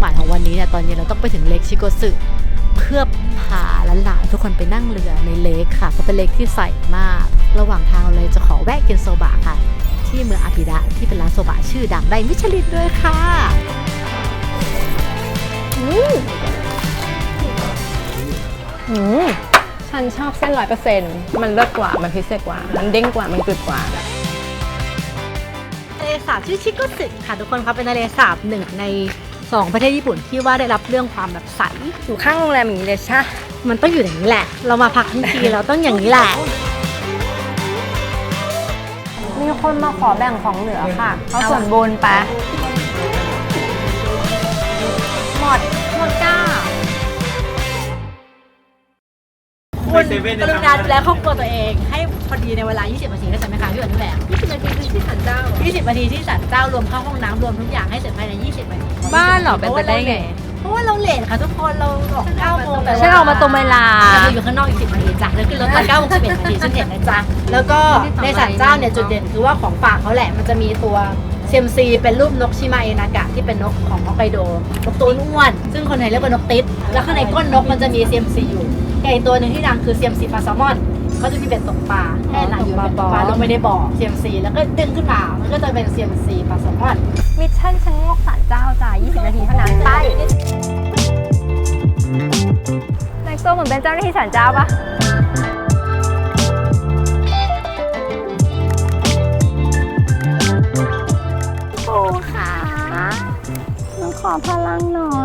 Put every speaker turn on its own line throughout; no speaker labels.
หมายของวันนี้เนี่ยตอนเย็นเราต้องไปถึงเลคชิโกสึเพื่อพาหลานๆทุกคนไปนั่งเรือในเลคค่ะก็เป็นเลคที่ใสมาก ระหว่างทางเราเลยจะขอแวะกินโซบะค่ะ ที่เมืองอากิดะที่เป็นร้านโซบะชื่อดังได้มิชลินด้วยค่ะ
อืมฉันชอบเส้นร้อยเปอร์เซ็นต์มันเลิศกว่า มันพิเศษกว่า มันเด้งกว่า มันกรึบกว่า
ทะเลสาบชื่อชิโกสึค่ะทุกคนครับเป็นทะเลสาบหนึ่งใน สองประเทศญี่ปุ่นที่ว่าได้รับเรื่องความแบบใส
อยู่ข้างโรงแรมอย่างนี้เลยใช่
มันต้องอยู่อย่างนี้แหละ เรามาพักทั้งทีเราต้องอย่างนี้แหละ
มีคนมาขอแบ่งของเหลือค่ะ เขาส่วนบุญไปะ
คุณกรุณาดูแลครอบครัวตัวเอง ให้พอดีในเวลา 20 นาทีได้ใช่ไหมคะพี่วันนี่แหละ20 นาทีคือที่สันเจ้า 20 นาทีที่สันเจ้ารวมเข้าห้องน้ำรวมทุกอย่างให้เสร็จภายใน 20 นาที
บ้านเหรอเป็นไปได้ไง
เพราะว่าเราเลทค่ะทุกคนเราออก9โมงแต่
ฉันออกมาตรงเวลา
แต่เราอยู่ข้างนอกอีก10นาทีจ้ะแล้วขึ้นรถตอน9โมง11นาทีฉันเห็นนะจ๊ะแล้วก็ในสันเจ้าเนี่ยจุดเด่นคือว่าของฝากเขาแหละมันจะมีตัวเซมซีเป็นรูปนกชิมาเอนากะที่เป็นนกของฮอกไกโดนกตัวอ้วน ซึ่งคนไทยเรียกว่านกติดแล้วข้างในก้นนกมันจะมีเซมซีอยู่ กับอีกตัวหนึ่งที่ดังคือเซมซีปลาแซลมอนเขาจะมีเป็นตกปลาแค่ไหนอยู่เป็นตกปลาลงไปในบ่อเซมซีแล้วก็ดึงขึ้นมา มันก็จะเป็นเซมซีปลาแซลมอน
มิชชั่นชะโงกสารเจ้าจ้า20 นาทีเท่านั้นไปแต่งตัวเหมือนเป็นเจ้าหน้าที่สารเจ้าปะปูค่ะต้องขอพลังหน่อย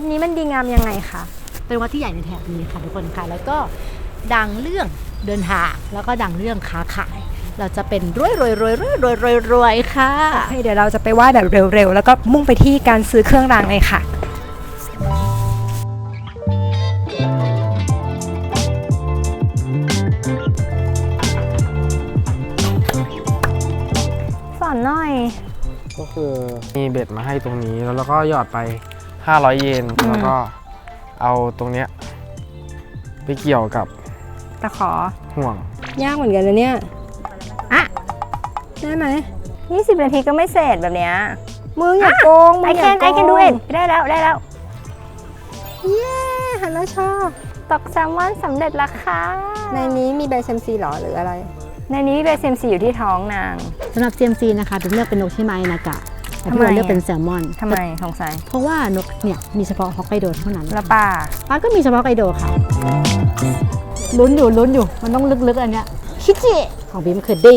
ดนี้มันดีงามยังไงคะ
เป็นวัดที่ใหญ่ในแถบนี้ค่ะทุกคนค่ะ แล้วก็ดังเรื่องเดินทางแล้วก็ดังเรื่องค้าขาย เราจะเป็นรวยรวยรวยรวยรวยรวยรวยค่ะ
โอเคเดี๋ยวเราจะไปไหว้แบบเร็วๆ แล้วก็มุ่งไปที่การซื้อเครื่องรางเลยค่ะ
สอนหน่อย
ก็คือมีเบ็ดมาให้ตรงนี้แล้วเราก็หยอดไป 500 เยนแล้วก็เอาตรงเนี้ยไปเกี่ยวกับ
ตะขอ
ห่วง
ยากเหมือนกันนะเนี่ย
อะ
ได้ไหม
20 นาทีก็ไม่เสร็จแบบเนี้ย
มึงอย่าโกงมึ
ไอง
อ
แค
ย่านโก
ไองแคนดูเองได้แล้วได้แล้ว
เย้ฮันน่าชอบ
ตกแซลมอนสำเร็จแล้วค่ะ
ในนี้มีใบเซมซีหรอหรืออะไร
ในนี้มีเบสเซมซีอยู่ที่ท้องนาง
สำหรับ CMC นะคะเป็นเลือกเป็นนกชิมาเอนากะ แต่พี่
ทำไม
วันเลือก
อะ
เป็นแซลมอน
ทำไมสงสัย
เพราะว่านกเนี่ยมีเฉพาะฮอกไกโดเท่านั้น
แล้วป่า
ป้าก็มีเฉพาะฮอกไกโดค่ะลุ้นอยู่ลุ้นอยู่มันต้องลึกๆอันเนี้ยคิจิของบีมคือดี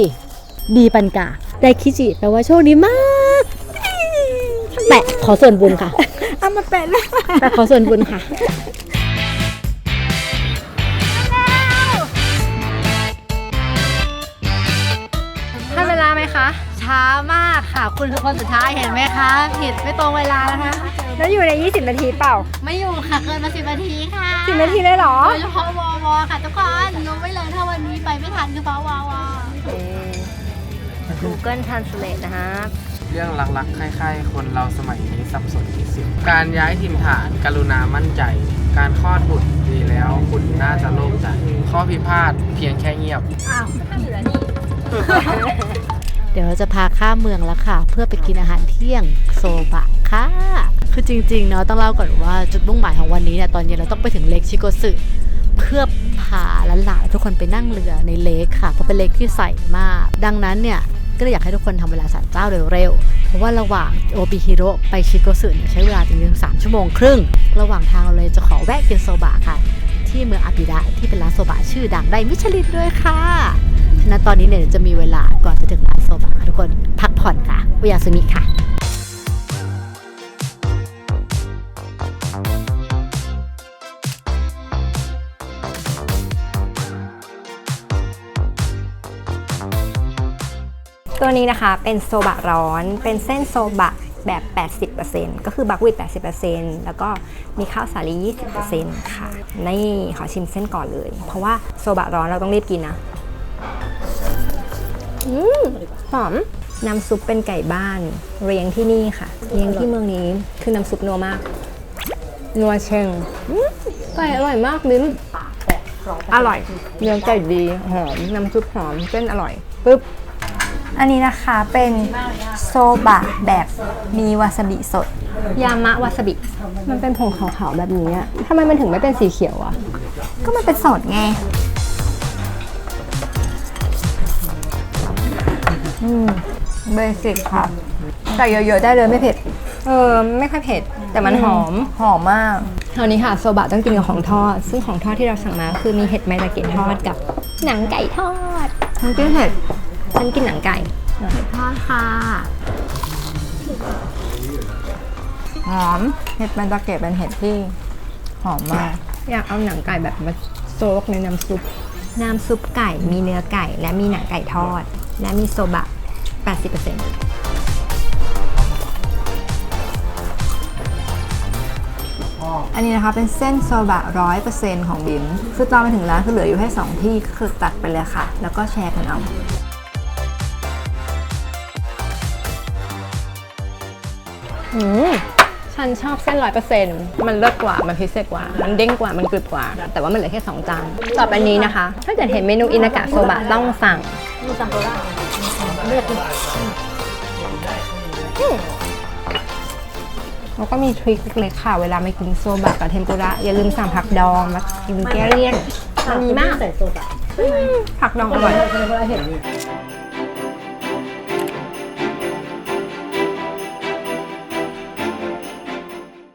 ดีปันกาได้คิจิแปลว่าโชคดีมากแปะขอส่วนบุญค่ะ
เอามาแปะเลย
แปะขอส่วนบุญค่ะ
ค่ะ
คุณคือคนสุดท้ายเห็นไหมคะ ผิดไม่ตรงเวลานะคะ
แล้วอยู่ใน 20 นาทีเปล่า
ไม่อยู่ค่ะเกินมาสิบนาทีค่ะ
10 นาทีเลยเหรอ
โดยเฉพาะวอวอค่ะทุกคนรู้ไว้เลยถ้าวันนี้ไปไม่ทันคือเพราะวอวอ
Google Translate นะฮะ
เรื่องลักๆคล้ายๆ คนเราสมัยนี้สับสนที่สุด การย้ายถิ่นฐานกรุณามั่นใจ การคลอดบุตรดีแล้วคุณน่าจะโล่งใจ ข้อพิพาทเพียงแค่เงียบ
เดี๋ยวเราจะพาข้ามเมืองแล้วค่ะ เพื่อไปกินอาหารเที่ยงโซบะค่ะ คือจริงๆเนาะต้องเล่าก่อนว่าจุดมุ่งหมายของวันนี้เนี่ยตอนเย็นเราต้องไปถึงเลคชิโกสึเพื่อพาหลานๆทุกคนไปนั่งเรือในเลคค่ะ เพราะเป็นเลคที่ใสมาก ดังนั้นเนี่ยก็เลยอยากให้ทุกคนทำเวลาสารเจ้าเร็วๆ เพราะว่าระหว่างโอปิฮิโร่ไปชิโกสึใช้เวลาถึงสามชั่วโมงครึ่ง ระหว่างทางเราเลยจะขอแวะกินโซบะค่ะ ที่เมืองอาบิดะที่เป็นร้านโซบะชื่อดังได้มิชลินด้วยค่ะ ฉะนั้นตอนนี้เนี่ยจะมีเวลาก่อนจะถึงร้านโซบะทุกคนพักผ่อนค่ะอุยาสุมิค่ะ
ตัวนี้นะคะเป็นโซบะร้อน เป็นเส้นโซบะแบบ 80%ก็คือบักวิด80%แล้วก็มีข้าวสาลี20%ค่ะ นี่ขอชิมเส้นก่อนเลย เพราะว่าโซบะร้อนเราต้องรีบกินนะ อืมหอม น้ำซุปเป็นไก่บ้าน เรียงที่นี่ค่ะ เรียงที่เมืองนี้คือน้ำซุปนัวมาก นัวเชงไก่อร่อยมากลิ้นอร่อย เนื้อไก่ดี หอม น้ำซุปหอม เส้นอร่อยปึ๊บ อันนี้นะคะเป็นโซบะแบบมีวาซาบิสด
ยามะวาซาบิ มันเป็นผงขาวๆแบบนี้อะทำไมมันถึงไม่เป็นสีเขียวอะ
ก็มันเป็นสดไง อืมเบสิกค่ะใส่เยอะๆได้เลยไม่เผ็ด
เออไม่ค่อยเผ็ด แต่มันหอม
หอมมาก
คราวนี้ค่ะโซบะต้องกินกับของทอด ซึ่งของทอดที่เราสั่งมาคือมีเห็ดไมตาเกะทอดกับหนังไก่ทอด
มันกินเผ็ด
ฉันกินหนังไก่
ทอดค่ะ
หอม เห็ดมันตะเก็บเป็นเห็ดที่ หอมมาก
อยากเอาหนังไก่แบบมาโซกในน้ำซุป
น้ำซุปไก่มีเนื้อไก่และมีหนังไก่ทอด และมีโซบะ 80%อันนี้นะคะเป็นเส้นโซบะร้อยเปอร์เซ็นต์ของบิมคือตอนมาถึงร้านคือเหลืออยู่แค่สองที่ก็คือตัดไปเลยค่ะ แล้วก็แชร์กันเอา
อืมฉันชอบเส้นร้อยเปอร์เซ็นต์มันเลิศกว่า มันพิเศษกว่า มันเด้งกว่า มันกรึบกว่า แต่ว่ามันเหลือแค่สองจาน ต่อไปนี้นะคะ ถ้าเกิดเห็นเมนูอินากะโซบะต้องสั่ง
มีซัมโบราเลือกดิ
แล้วก็มีทริคเล็กๆค่ะ เวลาไม่กินโซบะกับเทมปุระอย่าลืมสั่งผักดองมากินแก้เลี่ยนมันมีมาก
ใส่โซบะ
ผักดองอร่อย
ซัมโบราเห็นนี่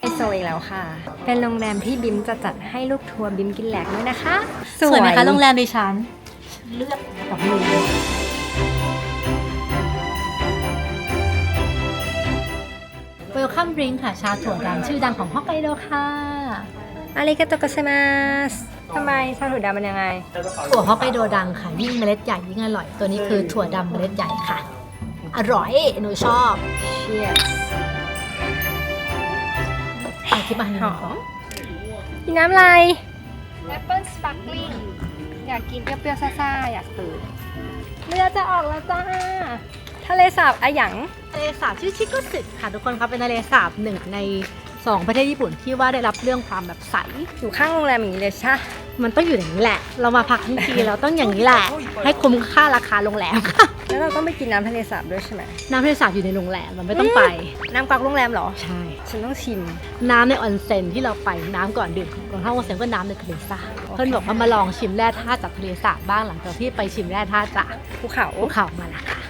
ไอโซอีกแล้วค่ะ เป็นโรงแรมที่บิมจะจัดให้ลูกทัวร์บิมกินแหลกด้วยนะคะ
สวยไหมคะโรงแรมดิฉัน เลือกกับมือเวลคัมดริงค่ะ ชาถั่วดำชื่อดังของฮอกไกโดค่ะ
อาริกาโตกัสมาสทำไมชาถั่วดำมันยังไง
ถั่วฮอกไกโดดังค่ะ ยิ่งเมล็ดใหญ่ยิ่งอร่อย ตัวนี้คือถั่วดำเมล็ดใหญ่ค่ะ อร่อย หนูชอบ
เชียร์
ไปที่บ้าน
หอมกินน้ำอะไรแอปเปิลสปาร์กลิง อยากกินเปรี้ยวๆซ่าๆ อยากตื่นเรือจะออกแล้วจ้า ทะเลสาบอะหยัง
ทะเลสาบชื่อชิโกสึค่ะทุกคนครับเป็นทะเลสาบหนึ่งในสองประเทศญี่ปุ่นที่ว่าได้รับเรื่องความแบบใส
อยู่ข้างโรงแรมอย่างนี้เลยใช่
มันต้องอยู่อย่างนี้แหละ เรามาพักทั้งทีเราต้องอย่างนี้แหละ ให้คุ้มค่าราคาโรงแรมค่ะ
แล้วเราต้องไปกินน้ำทะเลสาบด้วยใช่ไหม
น้ำทะเลสาบอยู่ในโรงแรมเราไม่ต้องไป
น้ำกักโรงแรมเหรอ
ใช่
ฉันต้องชิม
น้ำในออนเซ็นที่เราไปน้ำก่อนดื่มของห้องออนเซ็นก็น้ำในทะเลสาบเพื่อนบอกว่ามาลองชิมแร่ธาตุจากทะเลสาบบ้างหลังจากที่ไปชิมแร่ธาตุจาก
ภูเขา
ภูเขามาแล้วค่ะ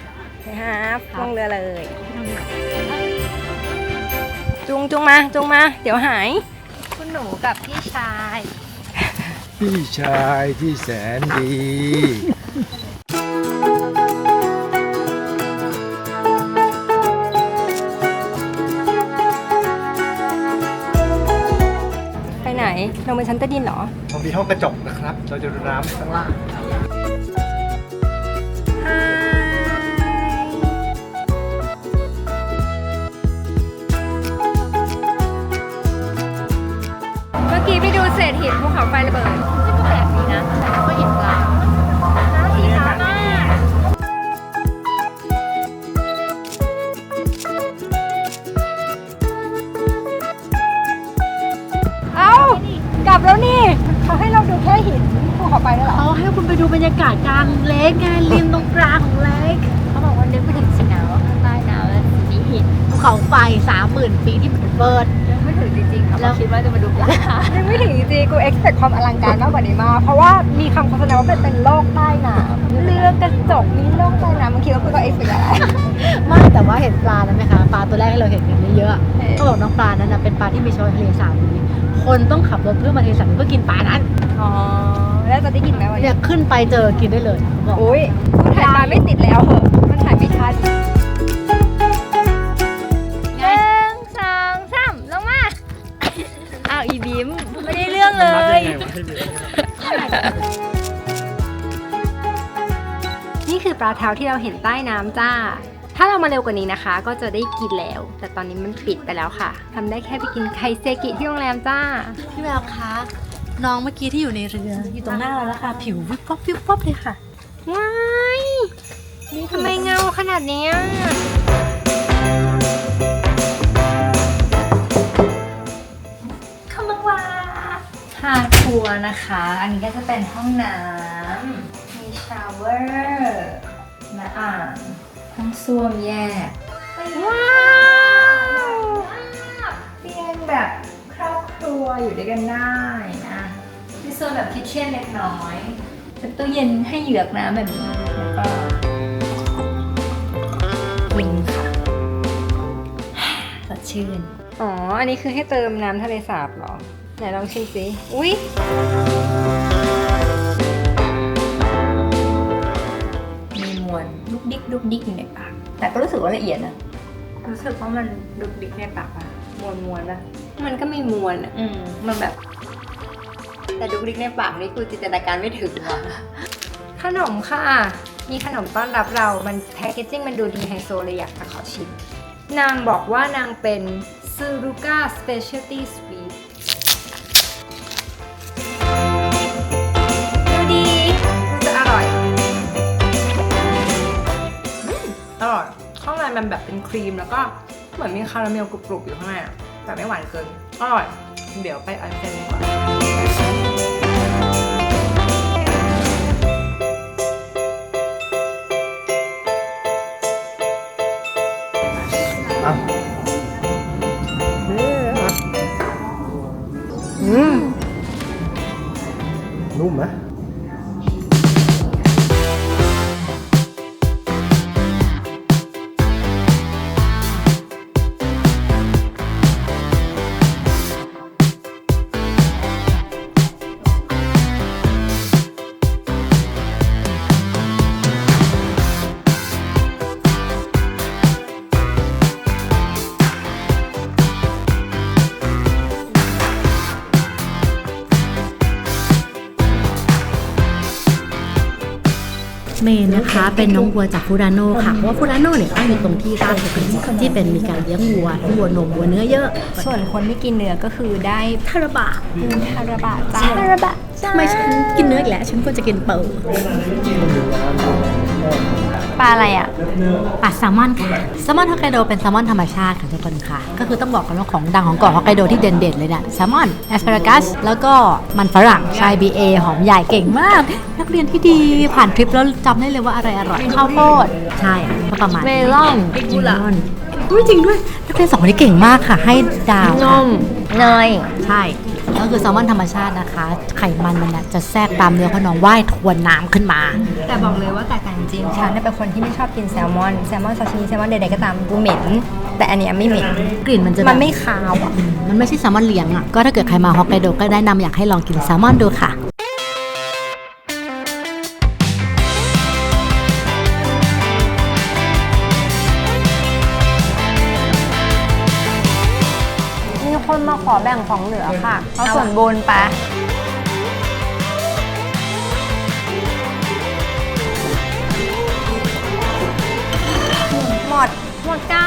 นะครับลงเรือเลย จุงจุงมาจุงมา เดี๋ยวหาย คุณหนูกับพี่ชาย
พี่ชายที่แสนดี
ชั้นใต้ดินเหรอ
ผมมีห้องกระจกนะครับ เราจะดูน้ำข้างล่าง
เมื่อกี้ไปดูเศษหินภูเขาไฟระเบิดที่ก็แปลกดีนะแล้วก็เห็นปลา เขาให้เราดูแค่หินภูเขาไฟแล้วเหรอ
เขาให้คุณไปดูบรรยากาศกลางเลกไงริมตรงกลางของเลก
เขาบอกว่านึกไปถึงสินะว่าข้างใต้น้ำมันมีหิน
ภูเขาไฟสามหมื่นปีที่มันเบิด
นึกไม่ถึงจริงๆค่ะ
แล้ว
คิดว่าจะมาดูปลานึกไม่ถึงจริงๆกู expect ความอลังการมากกว่านี้มาก เพราะว่ามีคำโฆษณาว่าเป็นเป็นโลกใต้น้ำเรือกระจกมีโลกใต้น้ำมันคิดว่ากูต้อง expect อะไร
ไม่แต่ว่าเห็นปลานั้นไหมคะปลาตัวแรกที่เราเห็นกันเยอะ
เออ
ๆก็บอกน้องปลานั้นนะเป็นปลาที่มีเฉพาะทะเลสาบนี้ คนต้องขับรถเพื่อมาทะเลสาบนี้เพื่อกินปลานั้น
อ๋อ แล้วจะได้กินไหมวัน
เนี่
นี้
ยขึ้นไปเจอกินได้เลยเขาบอก
อุ้ยกูถ่ายปลาไม่ติดแล้วเหอะมันถ่ายไม่ชัดหนึ่งสองสามลงมา อ้าวอีบิมไม่ได้เรื่องเลยนี่คือปลาเท้าที่เราเห็นใต้น้ำจ้า ถ้าเรามาเร็วกว่านี้นะคะ ก็จะได้กินแล้ว แต่ตอนนี้มันปิดไปแล้วค่ะทำได้แค่ไปกินไคเซกิที่โรงแรมจ้า
พี่แววคะน้องเมื่อกี้ที่อยู่ในเรืออยู่ตรงหน้าเราแล้วค่ะ ผิววิบวับวิบวับเลยค่ะ
ว้ายทำไมเงาขนาดเนี้ยเข้ามาว่าพาทัวร์นะคะ อันนี้ก็จะเป็นห้องน้ำมีชาวเวอร์และอ่าง ห้องส้วมแยก ว้าวเตียงแบบครอบครัวอยู่ด้วยกันได้นะมีโซนแบบคิทเช่นเล็กน้อยเป็นตู้เย็นให้เหยือกน้ำแบบนี้แล้วก็วิงค่ะสดชื่น อ๋อ อันนี้คือให้เติมน้ำทะเลสาบเหรอ ไหนลองชิมสิ อุ๊ย วลลุกดิกลุกดิกอยู่ในปาก แต่ก็รู้สึกว่าละเอียดนะรู้สึกว่ามันลุกดิกในปากอะมวลมวลนะมันก็มีมวลอะอืมมันแบบ แต่ลุกดิกในปากนี่คือจินตนาการไม่ถึงว่ะขนมค่ะ มีขนมต้อนรับเรา มันแพคเกจจิ้งมันดูดีไฮโซเลยอยากจะขอชิม นางบอกว่านางเป็นซูรุก้าสเปเชียลตี้สวีทันแบบเป็นครีมแล้วก็เหมือนมีคาราเมลกรุบๆอยู่ข้างในอะแต่ไม่หวานเกินอร่อยเดี๋ยวไปอันเซนดีกว่า
มน
นะคะ เป็นน้องวัวจากฟูรานโนค่ะเพราะว่าฟูรานโนเนี่ยตั้งอยู่ตรงที่ราชบุรีที่เป็นมีการเลี้ยงวัวทั้งวัวนมวัวเนื้อเยอะ
ส่วนคนไม่กินเนื้อก็คือได้
คาราบะ
ทาราบะจ้าทาราบะจ้า
ทำไมฉันกินเนื้ออีกแล้ว ฉันควรจะกินเปิล
ปลาอะไรอะ
ปลาแซลมอนค่ะแซลมอนฮอกไกโดเป็นแซลมอนธรรมชาติค่ะทุกคนค่ะ ก็คือต้องบอกกันว่าของดังของเกาะฮอกไกโดที่เด่นๆเลยเนี่ยแซลมอนแอสพารากัสแล้วก็มันฝรั่งชายบีเอหอมใหญ่เก่งมาก นักเรียนที่ดีผ่านทริปแล้วจำได้เลยว่าอะไรอร่อยข้าวโพดใช่ก็ประมาณ
เมลอน
เมลอนอุ้ยจริงด้วยนักเรียนสองคนนี้เก่งมากค่ะ ให้ดาว
นมเนย
ใช่ ก็คือแซลมอนธรรมชาตินะคะ ไขมันมันน่ะจะแทรกตามเนื้อเพราะน้องว่ายทวนน้ำขึ้นมา
แต่บอกเลยว่าแตกต่างจริงฉันน่ะเป็นคนที่ไม่ชอบกินแซลมอน แซลมอนซาชิมิแซลมอนใดๆก็ตามกูเหม็น แต่อันเนี้ยไม่เหม็น
กลิ่นมันจะแบบ
มันไม่คาวอะ
อืมมันไม่ใช่แซลมอนเลี้ยงอะ ก็ถ้าเกิดใครมาฮอกไกโดก็แนะนำอยากให้ลองกินแซลมอนดูค่ะ
อแบ่งของเหลือค่ะเอาส่วนบนไปหมดหมดจ้า